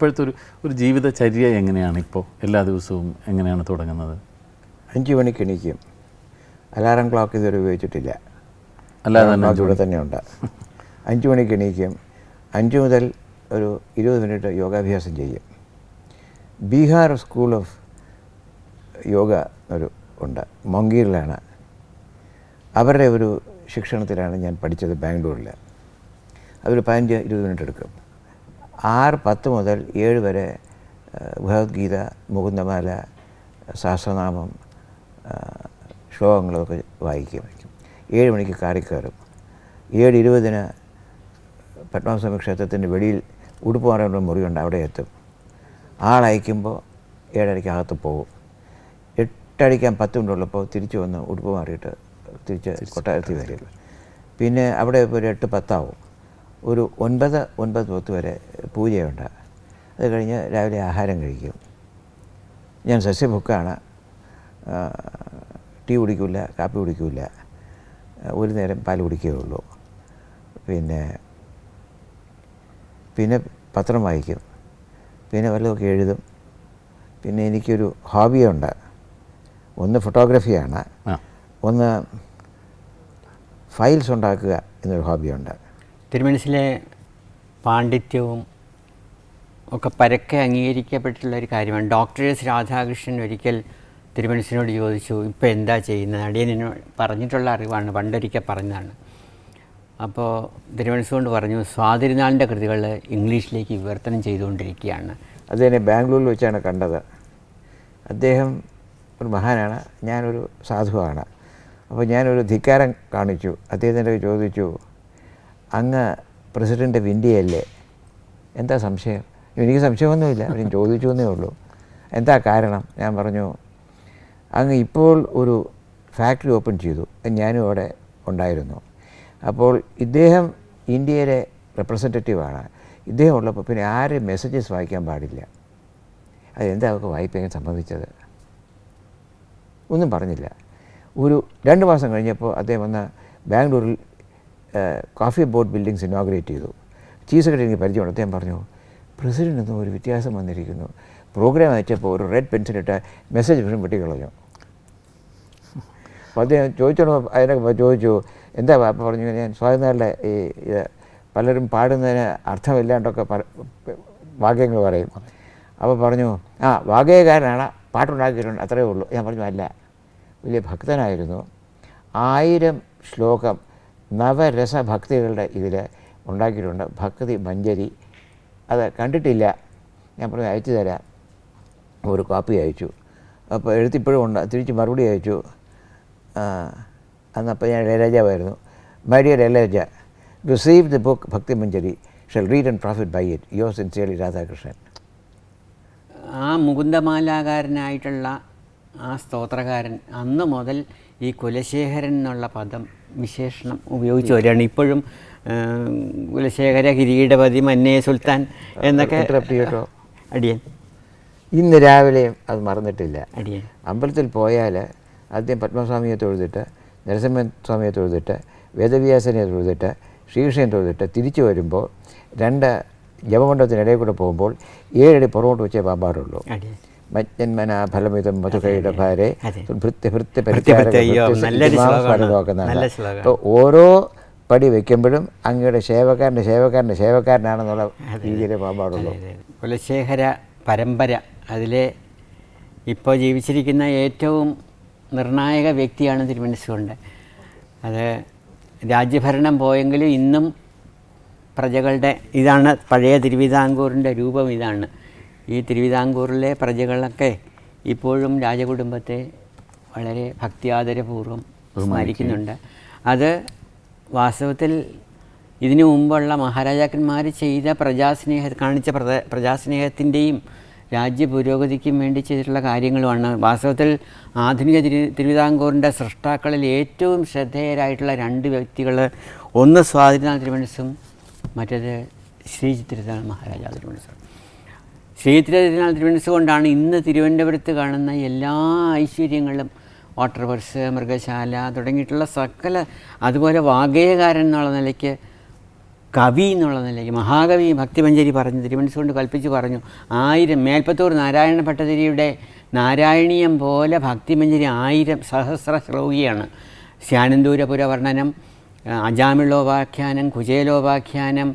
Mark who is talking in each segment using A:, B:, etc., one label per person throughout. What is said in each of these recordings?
A: ഇപ്പോഴത്തെ ഒരു ഒരു ജീവിതചര്യ എങ്ങനെയാണ് ഇപ്പോൾ? എല്ലാ ദിവസവും എങ്ങനെയാണ് തുടങ്ങുന്നത്?
B: അഞ്ച് മണിക്ക് എണീക്കും. അലാറം ക്ലോക്ക് ഇതുവരെ ഉപയോഗിച്ചിട്ടില്ല.
A: അല്ലാതെ
B: ഇവിടെ തന്നെയുണ്ട്. അഞ്ച് മണിക്ക് എണീക്കും. അഞ്ച് മുതൽ ഒരു ഇരുപത് മിനിറ്റ് യോഗാഭ്യാസം ചെയ്യും. ബീഹാർ സ്കൂൾ ഓഫ് യോഗ ഒരു ഉണ്ട്. മൊങ്കീറിലാണ്. അവരുടെ ഒരു ശിക്ഷണത്തിലാണ് ഞാൻ പഠിച്ചത് ബാംഗ്ലൂരിൽ. അതൊരു പതിനഞ്ച് ഇരുപത് മിനിറ്റ് എടുക്കും. ആറ് പത്ത് മുതൽ ഏഴ് വരെ ഭഗവത്ഗീത മുകുന്ദമാല സഹസ്രനാമം ശ്ലോകങ്ങളൊക്കെ ശ്ലോകങ്ങളൊക്കെ വായിക്കും. ഏഴ് മണിക്ക് കാറി കയറും. ഏഴ് ഇരുപതിന് പത്മനാഭസ്വാമി ക്ഷേത്രത്തിന്റെ വെളിയിൽ ഉടുപ്പ് പറയുന്ന മുറിയുണ്ട് അവിടെ എത്തും. ആളയക്കുമ്പോൾ ഏഴരയ്ക്ക് അകത്ത് പോകും. എട്ടടിക്കാൻ പത്ത് മിനിറ്റുള്ളപ്പോൾ തിരിച്ചു വന്ന് ഉടുപ്പ് മാറിയിട്ട് തിരിച്ച് കൊട്ടാരത്തിൽ വരും. പിന്നെ അവിടെ ഇപ്പോൾ ഒരു എട്ട് പത്താവും. ഒരു ഒൻപത് ഒൻപത് പത്ത് വരെ പൂജയുണ്ട്. അത് കഴിഞ്ഞ് രാവിലെ ആഹാരം കഴിക്കും. ഞാൻ സസ്യഭുക്കാണ് ടീ കുടിക്കില്ല കാപ്പി കുടിക്കില്ല ഒരു നേരം പാൽ കുടിക്കുകയുള്ളൂ പിന്നെ പിന്നെ പത്രം വായിക്കും. പിന്നെ വല്ലതൊക്കെ എഴുതും. പിന്നെ എനിക്കൊരു ഹോബിയുണ്ട്. ഒന്ന് ഫോട്ടോഗ്രാഫിയാണ്. ഒന്ന് ഫയൽസ് ഉണ്ടാക്കുക എന്നൊരു ഹോബിയുണ്ട്.
C: തിരുമനസിലെ പാണ്ഡിത്യവും ഒക്കെ പരക്കെ അംഗീകരിക്കപ്പെട്ടിട്ടുള്ള ഒരു കാര്യമാണ്. ഡോക്ടർ എസ് രാധാകൃഷ്ണൻ ഒരിക്കൽ തിരുമനസിനോട് ചോദിച്ചു ഇപ്പോൾ എന്താ ചെയ്യുന്നത്? അടിയനോ പറഞ്ഞിട്ടുള്ള അറിവാണ് പണ്ടൊരിക്കൽ പറഞ്ഞതാണ്. അപ്പോൾ തിരുമനസ് കൊണ്ട് പറഞ്ഞു സ്വാതിരുനാളിന്റെ കൃതികൾ ഇംഗ്ലീഷിലേക്ക് വിവർത്തനം ചെയ്തുകൊണ്ടിരിക്കുകയാണ്.
B: അദ്ദേഹനെ ബാംഗ്ലൂരിൽ വെച്ചാണ് കണ്ടത്. അദ്ദേഹം ഒരു മഹാനാണ് ഞാനൊരു സാധുവാണ്. അപ്പോൾ ഞാനൊരു ധിക്കാരം കാണിച്ചു. അദ്ദേഹത്തിന്റെ ചോദിച്ചു അങ്ങ് പ്രസിഡന്റ് ഓഫ് ഇന്ത്യയല്ലേ? എന്താ സംശയം? എനിക്ക് സംശയമൊന്നുമില്ല. അവരും ചോദിച്ചു എന്നേ ഉള്ളൂ. എന്താ കാരണം? ഞാൻ പറഞ്ഞു അങ്ങ് ഇപ്പോൾ ഒരു ഫാക്ടറി ഓപ്പൺ ചെയ്തു. ഞാനും അവിടെ ഉണ്ടായിരുന്നു. അപ്പോൾ ഇദ്ദേഹം ഇന്ത്യയിലെ റെപ്രസെന്റേറ്റീവാണ് ഇദ്ദേഹം ഉള്ളപ്പോൾ പിന്നെ ആരും മെസ്സേജസ് വായിക്കാൻ പാടില്ല. അതെന്താ അവർക്ക് വായിക്കാൻ സംബന്ധിച്ചത് ഒന്നും പറഞ്ഞില്ല. ഒരു രണ്ട് മാസം കഴിഞ്ഞപ്പോൾ അദ്ദേഹം വന്ന് ബാംഗ്ലൂരിൽ കോഫി ബോർഡ് ബിൽഡിങ്സ് ഇനോഗ്രേറ്റ് ചെയ്തു. ചീഫ് സെക്രട്ടറി എനിക്ക് പരിചയമുണ്ട്. അദ്ദേഹം പറഞ്ഞു പ്രസിഡന്റ് എന്നും ഒരു വ്യത്യാസം വന്നിരിക്കുന്നു. പ്രോഗ്രാം അയച്ചപ്പോൾ ഒരു റെഡ് പെൻസിലിട്ട് മെസ്സേജ് പക്ഷേ വെട്ടിക്കളഞ്ഞു. അപ്പോൾ അദ്ദേഹം ചോദിച്ചോളൂ അതിനൊക്കെ ചോദിച്ചു എന്താ വാപ്പ പറഞ്ഞു? ഞാൻ സ്വാതന്ത്ര്യങ്ങളുടെ ഈ ഇത് പലരും പാടുന്നതിന് അർത്ഥമില്ലാണ്ടൊക്കെ വാക്യങ്ങൾ പറയും. അപ്പോൾ പറഞ്ഞു ആ വാഗ്യകാരനാണ് പാട്ടുണ്ടാക്കിയിട്ടുണ്ട്. അത്രയേ ഉള്ളൂ. ഞാൻ പറഞ്ഞു അല്ല. വലിയ ഭക്തനായിരുന്നു. ആയിരം ശ്ലോകം നവരസഭക്തികളുടെ ഇതിൽ ഉണ്ടാക്കിയിട്ടുണ്ട്. ഭക്തി മഞ്ചരി അത് കണ്ടിട്ടില്ല. ഞാൻ പറഞ്ഞു അയച്ചു തരാം. ഒരു കോപ്പി അയച്ചു. അപ്പോൾ എഴുത്തിപ്പോഴും ഉണ്ട്. തിരിച്ച് മറുപടി അയച്ചു. അന്നപ്പോൾ ഞാൻ ഇളയരാജാവായിരുന്നു. My dear Ilayaraja receive the book Bhakti Manjari shall read and profit by it യോ സിൻസിയർലി രാധാകൃഷ്ണൻ.
C: ആ മുകുന്ദമാലാകാരനായിട്ടുള്ള ആ സ്തോത്രകാരൻ അന്ന് മുതൽ ഈ കുലശേഖരൻ എന്നുള്ള പദം വിശേഷണം ഉപയോഗിച്ച് വരികയാണ്. ഇപ്പോഴും കുലശേഖര കിരീടപതി മന്നേ സുൽത്താൻ എന്നൊക്കെ അടിയൻ.
B: ഇന്ന് രാവിലെയും അത് മറന്നിട്ടില്ല.
C: അടിയൻ.
B: അമ്പലത്തിൽ പോയാൽ ആദ്യം പത്മസ്വാമിയെ തൊഴുതിട്ട് നരസിംഹ സ്വാമിയെ തൊഴുതിട്ട് വേദവ്യാസനെ തൊഴുതിട്ട് ശ്രീകൃഷ്ണനെ തൊഴുതിട്ട് തിരിച്ചു വരുമ്പോൾ രണ്ട് ജപമണ്ഡപത്തിനിടയിൽ കൂടെ പോകുമ്പോൾ ഏഴടി പുറകോട്ട് വെച്ചേ പാമ്പാടുള്ളൂ.
C: അടിയൻ.
B: മജ്ജന്മന ഫലമിതം മധുകയുടെ ഭാരെ. ഭൃത്യ ഭൃത്യ. അപ്പോൾ ഓരോ പടി വെക്കുമ്പോഴും അങ്ങയുടെ സേവക്കാരന്റെ സേവക്കാരന്റെ സേവക്കാരനാണെന്നുള്ള രീതിയിലേ പാമ്പാടുള്ളൂ.
C: കുലശേഖര പരമ്പര അതിലെ ഇപ്പോൾ ജീവിച്ചിരിക്കുന്ന ഏറ്റവും നിർണായക വ്യക്തിയാണ് തിരുമനസ്സുകൊണ്ട് അത് രാജ്യഭരണം പോയെങ്കിലും ഇന്നും പ്രജകളുടെ ഇതാണ് പഴയ തിരുവിതാംകൂറിന്റെ രൂപം ഇതാണ്. ഈ തിരുവിതാംകൂറിലെ പ്രജകളൊക്കെ ഇപ്പോഴും രാജകുടുംബത്തെ വളരെ ഭക്തിയാദരപൂർവം സ്മരിക്കുന്നുണ്ട്. അത് വാസ്തവത്തിൽ ഇതിനു മുമ്പുള്ള മഹാരാജാക്കന്മാർ ചെയ്ത പ്രജാസ്നേഹ കാണിച്ച പ്രജ പ്രജാസ്നേഹത്തിന്റെയും രാജ്യ പുരോഗതിക്കും വേണ്ടി ചെയ്തിട്ടുള്ള കാര്യങ്ങളുമാണ്. വാസ്തവത്തിൽ ആധുനിക തിരു തിരുവിതാംകൂറിന്റെ സൃഷ്ടാക്കളിൽ ഏറ്റവും ശ്രദ്ധേയരായിട്ടുള്ള രണ്ട് വ്യക്തികൾ ഒന്ന് സ്വാതിനാഥ തിരുമനസും മറ്റേത് ശ്രീ ചിത്രനാൾ മഹാരാജാ തിരുമനസും. ശ്രീ തിരുനാൾ തിരുവനന്തപുരം കൊണ്ടാണ് ഇന്ന് തിരുവനന്തപുരത്ത് കാണുന്ന എല്ലാ ഐശ്വര്യങ്ങളും. വാട്ടർ വർക്സ് മൃഗശാല തുടങ്ങിയിട്ടുള്ള സകല അതുപോലെ വാഗേയകാരൻ എന്നുള്ള നിലയ്ക്ക് കവി എന്നുള്ള നിലയ്ക്ക് മഹാകവി ഭക്തിമഞ്ജരി പറഞ്ഞു തിരുമനസ്സുകൊണ്ട് കൽപ്പിച്ച് പറഞ്ഞു ആയിരം മേൽപ്പത്തൂർ നാരായണ ഭട്ടതിരിയുടെ നാരായണീയം പോലെ ഭക്തിമഞ്ചരി ആയിരം സഹസ്ര ശ്ലോകിയാണ്. ശ്യാനന്ദൂരപുര വർണനം അജാമിളോപാഖ്യാനം കുചേലോപാഖ്യാനം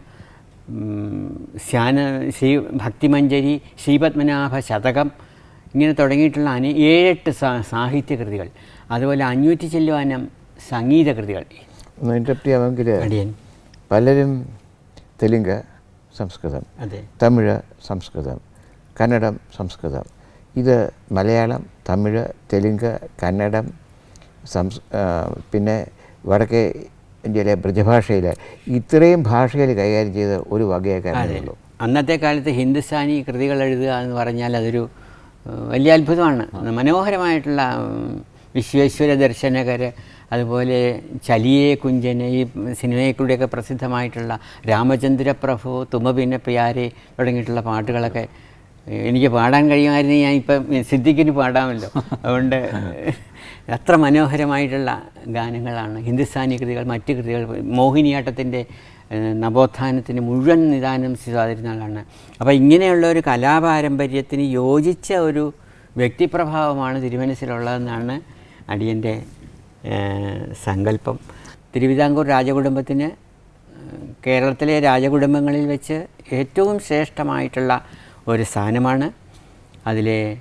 C: ശ്യാന ശ്രീ ഭക്തിമഞ്ജരി ശ്രീപത്മനാഭ ശതകം ഇങ്ങനെ തുടങ്ങിയിട്ടുള്ള അനേ ഏഴെട്ട് സാ- സാഹിത്യകൃതികൾ. അതുപോലെ അഞ്ഞൂറ്റി ചെല്ലുവാനം സംഗീതകൃതികൾ അടിയൻ.
B: പലരും തെലുങ്ക് സംസ്കൃതം
C: അതെ.
B: തമിഴ് സംസ്കൃതം കന്നഡം സംസ്കൃതം. ഇത് മലയാളം തമിഴ് തെലുങ്ക് കന്നഡം സംസ് പിന്നെ വടക്കേ ഇന്ത്യയിലെ ബ്രജഭാഷയിൽ ഇത്രയും ഭാഷയിൽ കൈകാര്യം ചെയ്ത ഒരു വകയാക്കാനേ ഉള്ളൂ
C: അന്നത്തെ കാലത്ത് ഹിന്ദുസ്ഥാനി കൃതികൾ എഴുതുക എന്ന് പറഞ്ഞാൽ അതൊരു വലിയ അത്ഭുതമാണ്. മനോഹരമായിട്ടുള്ള വിശ്വേശ്വര ദർശനകർ അതുപോലെ ചലിയെ കുഞ്ചന് ഈ സിനിമയെക്കൂടെയൊക്കെ പ്രസിദ്ധമായിട്ടുള്ള രാമചന്ദ്ര പ്രഭു തുമ പിന്നെ പ്യാരെ തുടങ്ങിയിട്ടുള്ള പാട്ടുകളൊക്കെ എനിക്ക് പാടാൻ കഴിയുമായിരുന്നു ഞാൻ ഇപ്പം സിദ്ദിഖിന് പാടാമല്ലോ. അതുകൊണ്ട് അത്ര മനോഹരമായിട്ടുള്ള ഗാനങ്ങളാണ് ഹിന്ദുസ്ഥാനി കൃതികൾ മറ്റ് കൃതികൾ. മോഹിനിയാട്ടത്തിന്റെ നവോത്ഥാനത്തിന് മുഴുവൻ നിദാനം സ്വാതിരുന്ന ആളാണ് അപ്പോൾ ഇങ്ങനെയുള്ള ഒരു കലാപാരമ്പര്യത്തിന് യോജിച്ച ഒരു വ്യക്തിപ്രഭാവമാണ് തിരുമനസിലുള്ളതെന്നാണ് അടിയന്റെ സങ്കല്പം. തിരുവിതാംകൂർ രാജകുടുംബത്തിന് കേരളത്തിലെ രാജകുടുംബങ്ങളിൽ വെച്ച് ഏറ്റവും ശ്രേഷ്ഠമായിട്ടുള്ള ഒരു സ്ഥാനമാണ്. അതിലെ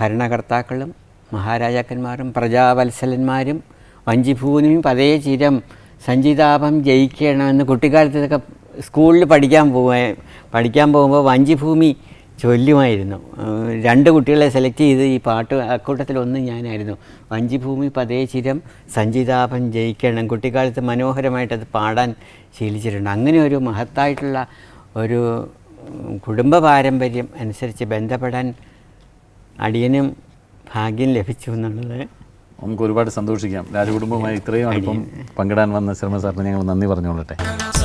C: ഭരണകർത്താക്കളും മഹാരാജാക്കന്മാരും പ്രജാവത്സലന്മാരും വഞ്ചിഭൂമിയും പതേ ചിരം സഞ്ചിതാപം ജയിക്കണമെന്ന് കുട്ടിക്കാലത്ത് ഇതൊക്കെ സ്കൂളിൽ പഠിക്കാൻ പോവാ പഠിക്കാൻ പോകുമ്പോൾ വഞ്ചിഭൂമി ചൊല്ലുമായിരുന്നു. രണ്ട് കുട്ടികളെ സെലക്ട് ചെയ്ത് ഈ പാട്ട് അക്കൂട്ടത്തിലൊന്നും ഞാനായിരുന്നു. വഞ്ചിഭൂമി പതേ ചിരം സഞ്ചിതാപം ജയിക്കണം. കുട്ടിക്കാലത്ത് മനോഹരമായിട്ടത് പാടാൻ ശീലിച്ചിട്ടുണ്ട്. അങ്ങനെ ഒരു മഹത്തായിട്ടുള്ള ഒരു കുടുംബ പാരമ്പര്യം അനുസരിച്ച് ബന്ധപ്പെടാൻ അടിയനും ഭാഗ്യം ലഭിച്ചു എന്നുള്ളത്
A: നമുക്ക് ഒരുപാട് സന്തോഷിക്കാം. രാജകുടുംബവുമായി ഇത്രയും അടുപ്പം പങ്കിടാൻ വന്ന ശ്രമ സാറിന് ഞങ്ങൾ നന്ദി പറഞ്ഞുകൊള്ളട്ടെ.
D: സമാഗമ